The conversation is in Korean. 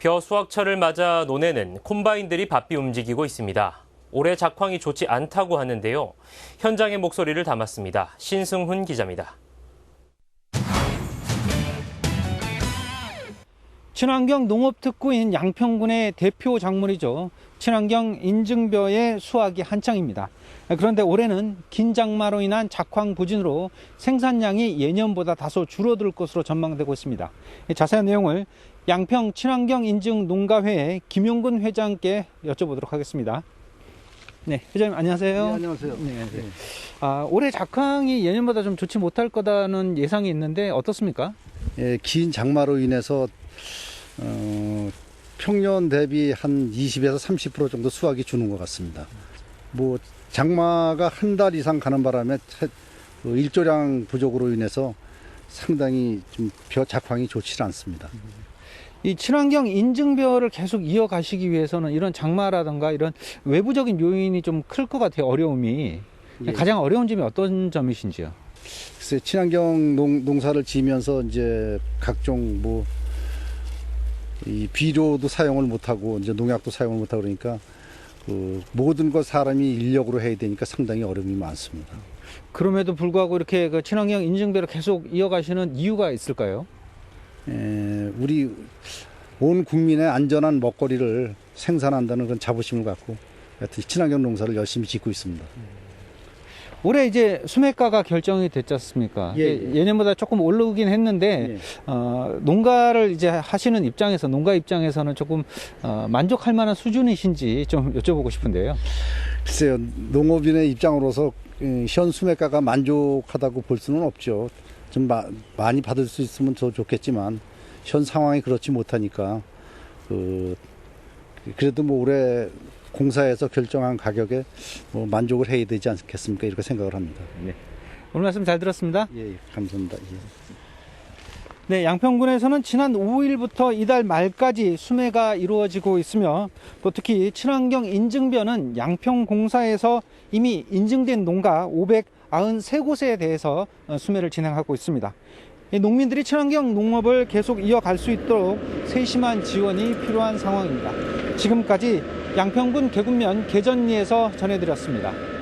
벼 수확철을 맞아 논에는 콤바인들이 바삐 움직이고 있습니다. 올해 작황이 좋지 않다고 하는데요. 현장의 목소리를 담았습니다. 신승훈 기자입니다. 친환경 농업 특구인 양평군의 대표 작물이죠. 친환경 인증벼의 수확이 한창입니다. 그런데 올해는 긴 장마로 인한 작황 부진으로 생산량이 예년보다 다소 줄어들 것으로 전망되고 있습니다. 자세한 내용을 양평 친환경 인증 농가회의 김용근 회장께 여쭤보도록 하겠습니다. 네, 회장님 안녕하세요. 네, 안녕하세요. 네, 네. 아, 올해 작황이 예년보다 좀 좋지 못할 거다는 예상이 있는데 어떻습니까? 예, 긴 장마로 인해서 어, 평년 대비 한 20에서 30% 정도 수확이 주는 것 같습니다. 뭐 장마가 한 달 이상 가는 바람에 채- 그 일조량 부족으로 인해서 상당히 좀벼 작황이 좋지 않습니다. 이 친환경 인증벼를 계속 이어가시기 위해서는 이런 장마라든가 이런 외부적인 요인이 좀 클 것 같아요. 어려움이. 예. 가장 어려운 점이 어떤 점이신지요? 글쎄 친환경 농, 농사를 지면서 이제 각종 뭐 이 비료도 사용을 못하고 이제 농약도 사용을 못하고 그러니까 그 모든 것 사람이 인력으로 해야 되니까 상당히 어려움이 많습니다. 그럼에도 불구하고 이렇게 그 친환경 인증벼를 계속 이어가시는 이유가 있을까요? 에, 우리 온 국민의 안전한 먹거리를 생산한다는 그런 자부심을 갖고 하여튼 친환경 농사를 열심히 짓고 있습니다. 올해 이제 수매가가 결정이 됐지 않습니까? 예, 예. 예년보다 조금 오르긴 했는데 예. 어, 농가를 이제 하시는 입장에서 농가 입장에서는 조금 어, 만족할 만한 수준이신지 좀 여쭤보고 싶은데요. 글쎄요, 농업인의 입장으로서 이, 현 수매가가 만족하다고 볼 수는 없죠. 좀 마- 많이 받을 수 있으면 더 좋겠지만 현 상황이 그렇지 못하니까 그 그래도 뭐 올해 공사에서 결정한 가격에 뭐 만족을 해야 되지 않겠습니까? 이렇게 생각을 합니다. 오늘 말씀 잘 들었습니다. 예, 예, 감사합니다. 예. 네, 양평군에서는 지난 5일부터 이달 말까지 수매가 이루어지고 있으며 또 특히 친환경 인증벼는 양평공사에서 이미 인증된 농가 593곳에 대해서 어, 수매를 진행하고 있습니다. 이 농민들이 친환경 농업을 계속 이어갈 수 있도록 세심한 지원이 필요한 상황입니다. 지금까지 양평군 계군면 계전리에서 전해드렸습니다.